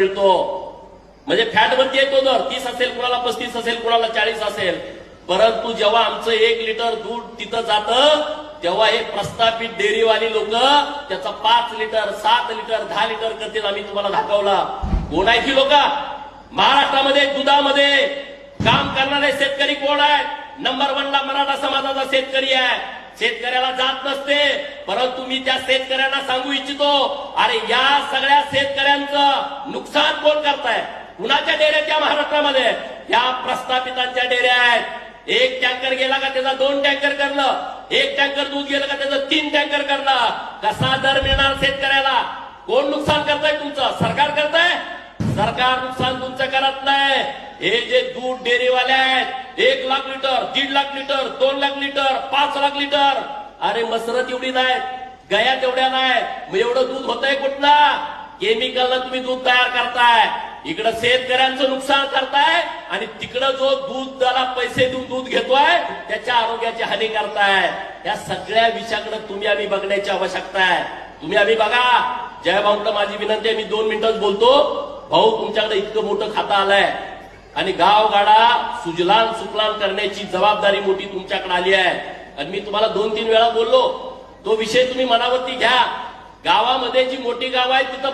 मिळतो म्हणजे फॅट वरती येतो दर. तीस असेल कुणाला पस्तीस असेल कुणाला चाळीस असेल. परंतु जेव्हा आमचं एक लिटर दूध तिथं जातं तेव्हा हे प्रस्थापित डेअरीवाली लोक त्याचा पाच लिटर सात लिटर दहा लिटर करतील आम्ही तुम्हाला दाखवला. कोण आहे ती लोक? महाराष्ट्रामध्ये दुधामध्ये काम करणारे शेतकरी कोण आहेत? नंबर वनला मराठा समाजाचा शेतकरी आहे. शेतकऱ्याला जात नसते. परंतु मी त्या शेतकऱ्यांना सांगू इच्छितो अरे या सगळ्या शेतकऱ्यांचं नुकसान कोण करताय? कुणाच्या डेऱ्या त्या महाराष्ट्रामध्ये? या प्रस्थापितांच्या डेऱ्या आहेत. एक टँकर गेला का त्याचा दोन टँकर करलं? एक टँकर दूध गेलं का त्याचं तीन टँकर करलं? कसा दर मिळणार शेतकऱ्याला? कोण नुकसान करताय तुमचं? सरकार करताय? सरकार नुकसान तुमचं करत नाही. हे जे दूध डेअरीवाले आहेत एक लाख लिटर दीड लाख लिटर दोन लाख लिटर पाच लाख लिटर अरे मसरत एवढी नाही गया तेवढ्या नाही मग एवढं दूध होतंय कुठला? केमिकलनं तुम्ही दूध तयार करताय. इकडं शेतकऱ्यांचं नुकसान करताय आणि तिकडं जो दूध त्याला पैसे देऊन दूध घेतोय त्याच्या आरोग्याची हानी करताय. या सगळ्या विषयाकडे तुम्ही आम्ही बघण्याची आवश्यकता आहे. तुम्ही आम्ही बघा. जय भाऊला माझी विनंती आहे मी दोन मिनिटच बोलतो. भाऊ तुमच्याकडे इतकं मोठं खातं आलंय. आणि गावगाडा सुजलान सुफलान करण्याची जबाबदारी मोठी तुमच्याकडे आली आहे. आणि मी तुम्हाला दोन तीन वेळा बोललो तो विषय तुम्ही मनावरती घ्या. गावामध्ये जी मोठी गाव आहे तिथं